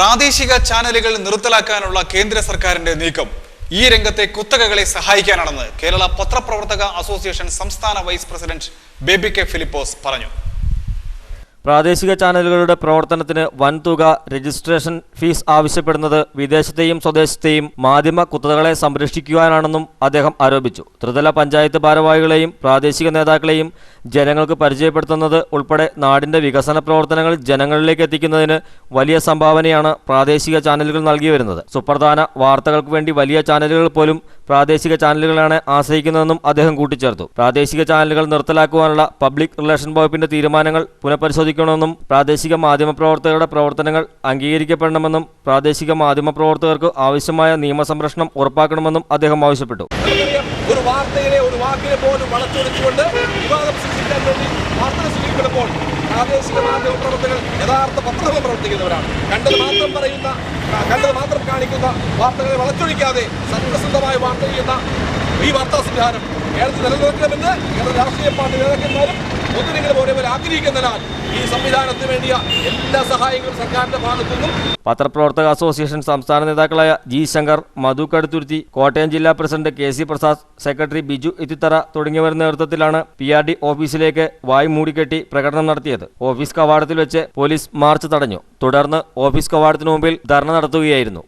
പ്രാദേശിക ചാനലുകൾ നിർത്തലാക്കാനുള്ള കേന്ദ്ര സർക്കാരിന്റെ നീക്കം. ഈ രംഗത്തെ കുത്തകകളെ സഹായിക്കാനാണെന്ന് കേരള പത്രപ്രവർത്തക അസോസിയേഷൻ സംസ്ഥാന vice president Baby K Philipose പറഞ്ഞു. പ്രാദേശിക ചാനലുകളുടെ പ്രവർത്തനത്തിന് വൻതുക രജിസ്ട്രേഷൻ ഫീസ് ആവശ്യപ്പെടുന്നത് വിദേശത്തെയും സ്വദേശത്തെയും മാധ്യമ കുത്തകളെ സംരക്ഷിക്കുവാനാണെന്നും അദ്ദേഹം ആരോപിച്ചു. ത്രിതല പഞ്ചായത്ത് ഭാരവാഹികളെയും പ്രാദേശിക നേതാക്കളെയും ജനങ്ങൾക്ക് പരിചയപ്പെടുത്തുന്നത് ഉൾപ്പെടെ നാടിന്റെ വികസന പ്രവർത്തനങ്ങൾ ജനങ്ങളിലേക്ക് എത്തിക്കുന്നതിന് വലിയ സംഭാവനയാണ് പ്രാദേശിക ചാനലുകൾ നൽകി വരുന്നത്. സുപ്രധാന വാർത്തകൾക്ക് വേണ്ടി വലിയ ചാനലുകൾ പോലും പ്രാദേശിക ചാനലുകളാണ് ആശ്രയിക്കുന്നതെന്നും അദ്ദേഹം കൂട്ടിച്ചേർത്തു. പ്രാദേശിക ചാനലുകൾ നിർത്തലാക്കുവാനുള്ള പബ്ലിക് റിലേഷൻ വകുപ്പിന്റെ തീരുമാനങ്ങൾ പുനഃപരിശോധിക്കണമെന്നും പ്രാദേശിക മാധ്യമപ്രവർത്തകരുടെ പ്രവർത്തനങ്ങൾ അംഗീകരിക്കപ്പെടണമെന്നും പ്രാദേശിക മാധ്യമപ്രവർത്തകർക്ക് ആവശ്യമായ നിയമസംരക്ഷണം ഉറപ്പാക്കണമെന്നും അദ്ദേഹം ആവശ്യപ്പെട്ടു. ഒരു വാർത്തയിലെ ഒരു വാക്കിനെ പോലും വളച്ചൊടിച്ചുകൊണ്ട് വിവാദം സൃഷ്ടിക്കാൻ വേണ്ടി വാർത്തകൾ സൃഷ്ടിക്കപ്പെടുമ്പോൾ പ്രാദേശിക മാധ്യമ പ്രവർത്തകർ യഥാർത്ഥ പത്രങ്ങൾ പ്രവർത്തിക്കുന്നവരാണ്. കണ്ടത് മാത്രം പറയുന്ന കണ്ടത് മാത്രം കാണിക്കുന്ന വാർത്തകളെ വളച്ചൊടിക്കാതെ സത്യസന്ധമായ വാർത്ത ചെയ്യുന്ന ഈ വാർത്താ സംവിധാനം കേരളത്തിൽ നിലനിൽക്കണമെന്ന് കേരള രാഷ്ട്രീയ പാർട്ടി നേതാക്കന്മാരും ഒന്നിനെങ്കിലും ഒരേപോലെ ആഗ്രഹിക്കുന്നതിനാൽ ഈ സംവിധാനത്തിന് വേണ്ടിയ എല്ലാ സഹായങ്ങളും സർക്കാരിന്റെ ഭാഗത്തു നിന്നും പത്രപ്രവർത്തക അസോസിയേഷൻ സംസ്ഥാന നേതാക്കളായ ജി ശങ്കർ മധു കടുത്തുരുത്തി കോട്ടയം ജില്ലാ president K C Prasad secretary Biju Ithithara തുടങ്ങിയവരുടെ നേതൃത്വത്തിലാണ് പി ആർ ഡി ഓഫീസിലേക്ക് വായ് മൂടിക്കെട്ടി പ്രകടനം നടത്തിയത്. ഓഫീസ് കവാടത്തിൽ വെച്ച് പോലീസ് മാർച്ച് തടഞ്ഞു. തുടർന്ന് ഓഫീസ് കവാടത്തിനു മുമ്പിൽ ധർണ നടത്തുകയായിരുന്നു.